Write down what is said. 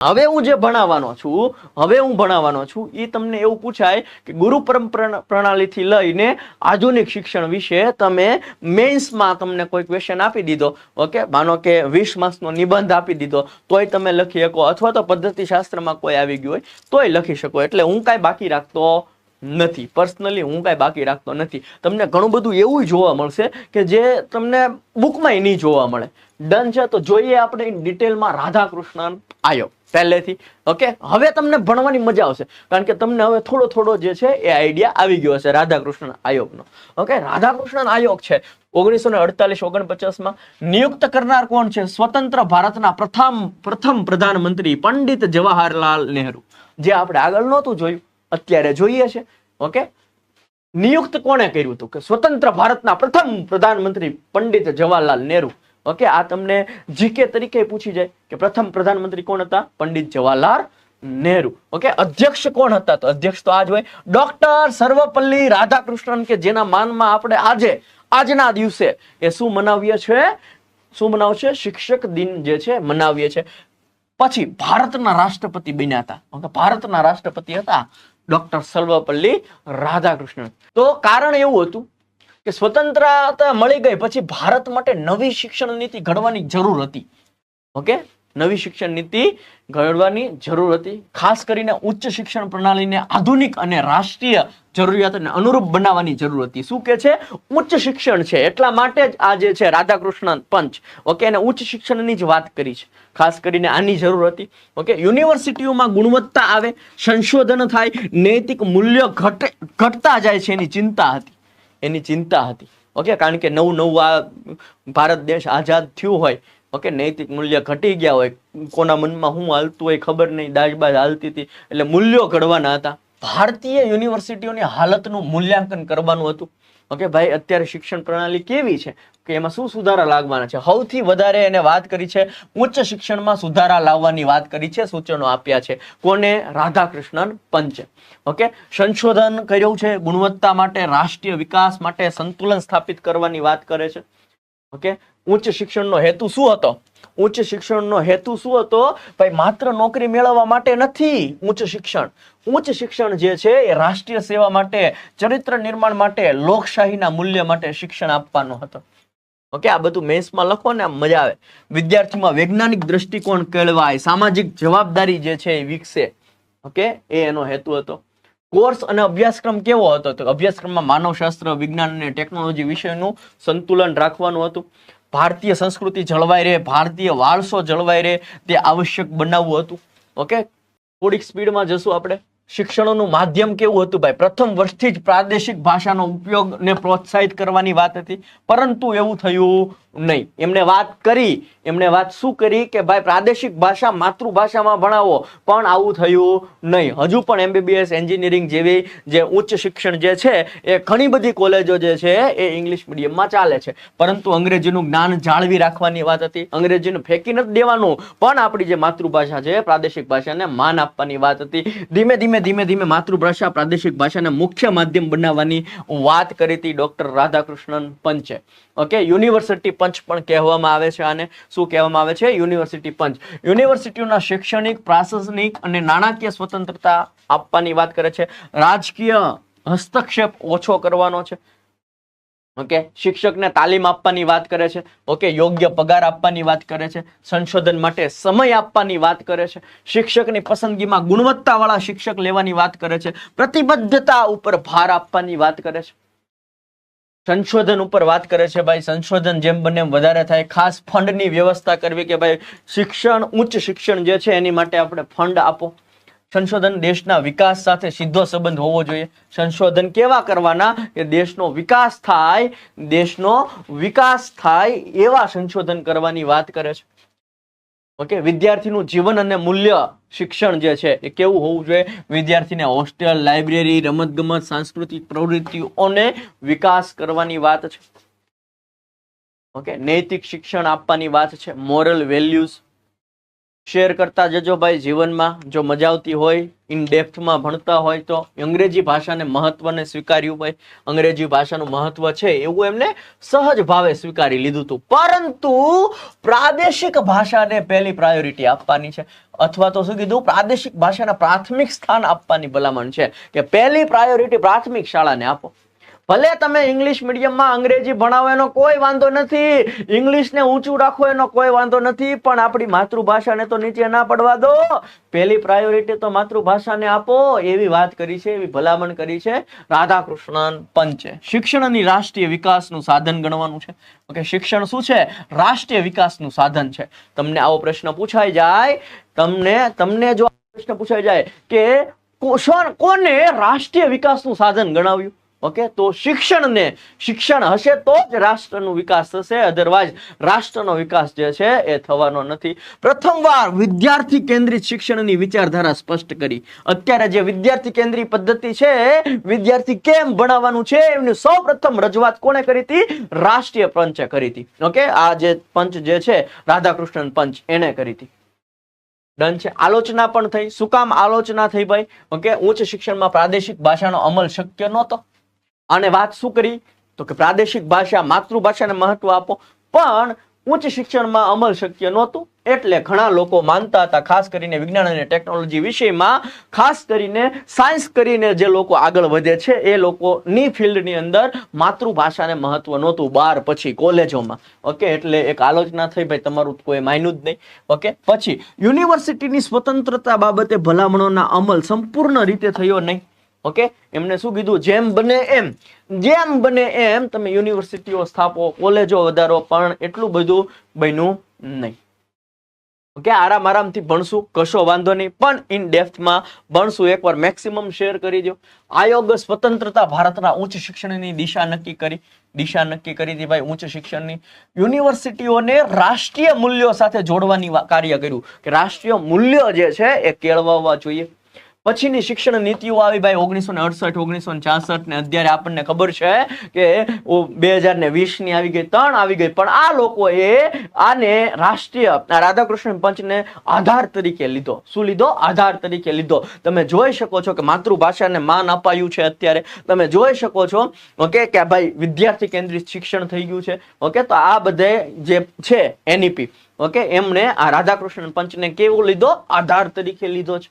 હવે હું જે ભણાવવાનો છું, હવે હું ભણાવવાનો છું એ તમને એવું પૂછાય કે ગુરુ પરંપરા પ્રણાલીથી લઈને આધુનિક શિક્ષણ વિશે તમે મેન્સમાં તમને કોઈ ક્વેશ્ચન આપી દીધો ઓકે માનો કે વીસ માર્ક્સનો નિબંધ આપી દીધો, તોય તમે લખી શકો, અથવા તો પદ્ધતિશાસ્ત્રમાં કોઈ આવી ગયું હોય, તોય લખી શકો. એટલે હું કાંઈ બાકી રાખતો નથી. પર્સનલી હું કાંઈ બાકી રાખતો નથી. તમને ઘણું બધું એવું જોવા મળશે કે જે તમને બુકમાંય નહીં જોવા મળે. ડન છે, તો જોઈએ આપણે ડિટેલમાં રાધાકૃષ્ણન આયો. પહેલેથી. ઓકે હવે તમને ભણવાની મજા આવશે. કારણ કે તમને હવે થોડો થોડો જે છે એ આઈડિયા આવી ગયો હશે રાધાકૃષ્ણ આયોગનો. ઓકે રાધાકૃષ્ણ આયોગ છે ઓગણીસો ને અડતાલીસ ઓગણપચાસમાં. નિયુક્ત કરનાર કોણ છે? સ્વતંત્ર ભારતના પ્રથમ પ્રથમ પ્રધાનમંત્રી પંડિત જવાહરલાલ નહેરુ. જે આપણે આગળ નહોતું જોયું. અત્યારે જોઈએ છે. ઓકે નિયુક્ત કોણે કર્યું હતું? કે સ્વતંત્ર ભારતના પ્રથમ પ્રધાનમંત્રી પંડિત જવાહરલાલ નહેરુ. ઓકે, આ તમને જીકે તરીકે પૂછી જાય કે પ્રથમ પ્રધાનમંત્રી કોણ હતા? પંડિત જવાહરલાલ નહેરુ. ઓકે, અધ્યક્ષ કોણ હતા? તો અધ્યક્ષ તો આજ હોય ડોક્ટર સર્વપલ્લી રાધાકૃષ્ણન કે જેના માનમાં આપણે આજે, આજના દિવસે એ શું મનાવીએ છે? શું મનાવશે? શિક્ષક દિન જે છે, મનાવીએ છે. પછી ભારતના રાષ્ટ્રપતિ બન્યા હતા. ઓકે, ભારતના રાષ્ટ્રપતિ હતા ડોક્ટર સર્વપલ્લી રાધાકૃષ્ણન. તો કારણ એવું હતું કે સ્વતંત્રતા મળી ગઈ, પછી ભારત માટે નવી શિક્ષણ નીતિ ઘડવાની જરૂર હતી. ઓકે? નવી શિક્ષણ નીતિ ઘડવાની જરૂર હતી. ખાસ કરીને ઉચ્ચ શિક્ષણ પ્રણાલીને આધુનિક અને રાષ્ટ્રીય જરૂરિયાતોને અનુરૂપ બનાવવાની જરૂર હતી. શું કે છે? ઉચ્ચ શિક્ષણ છે. એટલા માટે જ આ જે છે રાધાકૃષ્ણ પંચ, ઓકે? એને ઉચ્ચ શિક્ષણની જ વાત કરી છે. ખાસ કરીને આની જરૂર હતી. ઓકે? યુનિવર્સિટીઓમાં ગુણવત્તા આવે, સંશોધન થાય, નૈતિક મૂલ્ય ઘટે, ઘટતા જાય છે એની ચિંતા હતી. એની ચિંતા હતી. ઓકે, કારણ કે નવું નવું આ ભારત દેશ આઝાદ થયું હોય, ઓકે, નૈતિક મૂલ્ય ઘટી ગયા હોય, કોના મનમાં શું હાલતું હોય ખબર નહીં, દાજબાજ હાલતી હતી, એટલે મૂલ્યો ઘડવાના હતા. ભારતીય યુનિવર્સિટીઓની હાલતનું મૂલ્યાંકન કરવાનું હતું. ઓકે, ભાઈ, અત્યારે શિક્ષણ પ્રણાલી કેવી છે? કે એમાં શું સુધારા લાવવાના છે? સૌથી વધારે એને વાત કરી છે, ઉચ્ચ શિક્ષણમાં સુધારા લાવવાની વાત કરી છે, સૂચનો આપ્યા છે. કોને? રાધાકૃષ્ણન પંચે. ઓકે, સંશોધન કર્યું છે, ગુણવત્તા માટે, રાષ્ટ્રીય વિકાસ માટે સંતુલન સ્થાપિત કરવાની વાત કરે છે. ઓકે ઉચ્ચ શિક્ષણનો હેતુ શું હતો? ઉચ્ચ શિક્ષણનો હેતુ શું હતો? ભાઈ, માત્ર નોકરી મેળવવા માટે નથી, ઉચ્ચ શિક્ષણ. ઉચ્ચ શિક્ષણ જે છે, એ રાષ્ટ્રીય સેવા માટે, ચરિત્ર નિર્માણ માટે, લોકશાહીના મૂલ્ય માટે શિક્ષણ આપવાનો હતો. ઓકે, આ બધું મેન્સમાં લખો ને આમ મજા આવે. વિદ્યાર્થીમાં વૈજ્ઞાનિક દ્રષ્ટિકોણ કેળવાય, સામાજિક જવાબદારી જે છે, એ વિકસે. ઓકે, એ એનો હેતુ હતો. કોર્સ અને અભ્યાસક્રમ કેવો હતો? તો અભ્યાસક્રમમાં માનવશાસ્ત્ર, વિજ્ઞાન અને ટેકનોલોજી વિષયનું સંતુલન રાખવાનું હતું. ભારતીય સંસ્કૃતિ જળવાઈ રહે, ભારતીય વારસો જળવાઈ રહે, તે આવશ્યક બનાવવું હતું. ઓકે થોડીક સ્પીડમાં જશું આપણે. શિક્ષણનું માધ્યમ કેવું હતું ભાઈ? પ્રથમ વર્ષથી જ પ્રાદેશિક ભાષાનો ઉપયોગને પ્રોત્સાહિત કરવાની વાત હતી. પરંતુ એવું થયું નહીં. એમણે વાત કરી, એમણે વાત શું કરી કે ભાઈ, પ્રાદેશિક ભાષા માતૃભાષામાં ભણાવો. પણ આવું થયું નહીં. હજુ પણ એમબીબીએસ એન્જિનિયરિંગ જેવી જે ઉચ્ચ શિક્ષણ જે છે, એ ઘણી બધી કોલેજો જે છે, એ ઇંગ્લિશ મીડિયમમાં ચાલે છે. પરંતુ અંગ્રેજીનું જ્ઞાન જાળવી રાખવાની વાત હતી. અંગ્રેજીને ફેંકી નથી દેવાનું. પણ આપણી જે માતૃભાષા છે, પ્રાદેશિક ભાષાને માન આપવાની વાત હતી. ધીમે ધીમે ધીમે ધીમે માતૃભાષા પ્રાદેશિક ભાષાને મુખ્ય માધ્યમ બનાવવાની વાત કરી હતી ડૉક્ટર રાધાકૃષ્ણન પંચે. ઓકે, યુનિવર્સિટી પંચ પણ કહેવામાં આવે છે. આને શું કહેવામાં આવે છે? યુનિવર્સિટી પંચ. યુનિવર્સિટીઓના શૈક્ષણિક પ્રશાસનિક અને નાણાકીય સ્વતંત્રતા આપવાની વાત કરે છે. રાજકીય હસ્તક્ષેપ ઓછો કરવાનો છે. ઓકે? શિક્ષકને તાલીમ આપવાની વાત કરે છે, ઓકે? યોગ્ય પગાર આપવાની વાત કરે છે, સંશોધન માટે સમય આપવાની વાત કરે છે, શિક્ષકની પસંદગીમાં ગુણવત્તાવાળા શિક્ષક લેવાની વાત કરે છે, પ્રતિબદ્ધતા ઉપર ભાર આપવાની વાત કરે છે. સંશોધન ઉપર વાત કરે છે ભાઈ, સંશોધન જેમ બને એમ વધારે થાય. ખાસ ફંડની વ્યવસ્થા કરવી કે ભાઈ, શિક્ષણ, ઉચ્ચ શિક્ષણ જે છે એની માટે આપણે ફંડ આપો. સંશોધન દેશના વિકાસ સાથે સીધો સંબંધ હોવો જોઈએ. સંશોધન કેવા કરવાના? કે દેશનો વિકાસ થાય, દેશનો વિકાસ થાય એવા સંશોધન કરવાની વાત કરે છે. ઓકે, વિદ્યાર્થીનું જીવન અને મૂલ્ય શિક્ષણ જે છે એ કેવું હોવું જોઈએ? વિદ્યાર્થીને હોસ્ટેલ, લાઇબ્રેરી, રમતગમત, સાંસ્કૃતિક પ્રવૃત્તિઓને વિકાસ કરવાની વાત છે. ઓકે, નૈતિક શિક્ષણ આપવાની વાત છે. મોરલ વેલ્યુઝ શેર કરતા જજો ભાઈ જીવનમાં. જો મજા આવતી હોય ઇન ડેપ્થમાં ભણતા હોય તો અંગ્રેજી ભાષાને મહત્વને સ્વીકાર્યું ભાઈ અંગ્રેજી ભાષાનું મહત્વ છે એવું એમને સહજ ભાવે સ્વીકારી લીધું હતું. પરંતુ પ્રાદેશિક ભાષાને પહેલી પ્રાયોરિટી આપવાની છે. અથવા તો શું કીધું? પ્રાદેશિક ભાષાના પ્રાથમિક સ્થાન આપવાની ભલામણ છે. કે પહેલી પ્રાયોરિટી પ્રાથમિક શાળાને આપો. ભલે તમે ઇંગ્લિશ મીડિયમમાં અંગ્રેજી ભણાવો, એનો કોઈ વાંધો નથી. ઇંગ્લિશને ઊંચું રાખો, એનો કોઈ વાંધો નથી. પણ આપણી માતૃભાષાને તો નીચે ના પડવા દો. પહેલી પ્રાયોરિટી તો માતૃભાષાને આપો. એવી વાત કરી છે, એવી ભલામણ કરી છે. રાધાકૃષ્ણન પંચે. શિક્ષણની રાષ્ટ્રીય વિકાસનું સાધન ગણવાનું છે. ઓકે, શિક્ષણ શું છે? રાષ્ટ્રીય વિકાસનું સાધન છે. તમને આવો પ્રશ્ન પૂછાઈ જાય. તમને તમને જો પ્રશ્ન પૂછાઈ જાય કો- કોને રાષ્ટ્રીય વિકાસનું સાધન ગણાવ્યું? ઓકે તો શિક્ષણને, શિક્ષણ હશે તો જ રાષ્ટ્રનો વિકાસ થશે. અધરવાઇઝ રાષ્ટ્રનો વિકાસ જે છે એ થવાનો નથી. પ્રથમવાર વિદ્યાર્થી કેન્દ્રિત શિક્ષણની વિચારધારા સ્પષ્ટ કરી. અત્યારે જે વિદ્યાર્થી કેન્દ્રિત પદ્ધતિ છે, વિદ્યાર્થી કેમ ભણાવવાનું છે, એમની સૌ પ્રથમ રજૂઆત કોણે કરી હતી? રાષ્ટ્રીય પંચે કરી હતી. ઓકે આ જે પંચ જે છે, રાધાકૃષ્ણન પંચ, એને કરી હતી. ડન છે. આલોચના પણ થઈ. શું કામ આલોચના થઈ ભાઈ? ઓકે ઉચ્ચ શિક્ષણમાં પ્રાદેશિક ભાષાનો અમલ શક્ય નહોતો. અને વાત શું કરી? તો કે પ્રાદેશિક ભાષા માતૃભાષાને મહત્વ આપો. પણ ઉચ્ચ શિક્ષણમાં અમલ શક્ય નહોતું. એટલે ઘણા લોકો માનતા હતા, ખાસ કરીને વિજ્ઞાન અને ટેકનોલોજી વિષયમાં, ખાસ કરીને સાયન્સ કરીને જે લોકો આગળ વધે છે, એ લોકોની ફિલ્ડની અંદર માતૃભાષાને મહત્વ નહોતું બાર પછી કોલેજોમાં. ઓકે, એટલે એક આલોચના થઈ, ભાઈ, તમારું કોઈ માન્યું જ નહીં. ઓકે, પછી, યુનિવર્સિટીની સ્વતંત્રતા બાબતે ભલામણોના અમલ સંપૂર્ણ રીતે થયો નહીં. ઓકે? એમને શું કીધું? જેમ બને એમ. જેમ બને એમ તમે યુનિવર્સિટીઓ સ્થાપો, કોલેજો વધારો, પણ એટલું બધું બન્યું નહીં. ઓકે? આરામ આરામથી ભણશું, કશો વાંધો નહીં, પણ ઇન ડેપ્થમાં ભણશું. એકવાર મેક્સિમમ શેર કરી દો આયોગ સ્વતંત્રતા ભારતના ઉચ્ચ શિક્ષણની દિશા નક્કી કરી. દિશા નક્કી કરી હતી ભાઈ, ઉચ્ચ શિક્ષણની. યુનિવર્સિટીઓને રાષ્ટ્રીય મૂલ્યો સાથે જોડવાની કાર્ય કર્યું. કે રાષ્ટ્રીય મૂલ્યો જે છે એ કેળવવા જોઈએ. પછીની શિક્ષણ નીતિઓ આવી ભાઈ ઓગણીસો ને અડસઠ, ઓગણીસો ને છાસઠ ને અત્યારે આપણને ખબર છે કે બે હજાર ને વીસની આવી ગઈ, ત્રણ આવી ગઈ, પણ આ લોકોએ આને રાષ્ટ્રીય રાધાકૃષ્ણ પંચને આધાર તરીકે લીધો. શું લીધો? આધાર તરીકે લીધો. તમે જોઈ શકો છો કે માતૃભાષાને માન અપાયું છે અત્યારે. તમે જોઈ શકો છો, ઓકે, કે ભાઈ વિદ્યાર્થી કેન્દ્રિત શિક્ષણ થઈ ગયું છે, ઓકે, તો આ બધે જે છે એનઈપી, ઓકે એમણે આ રાધાકૃષ્ણ પંચને કેવો લીધો? આધાર તરીકે લીધો છે.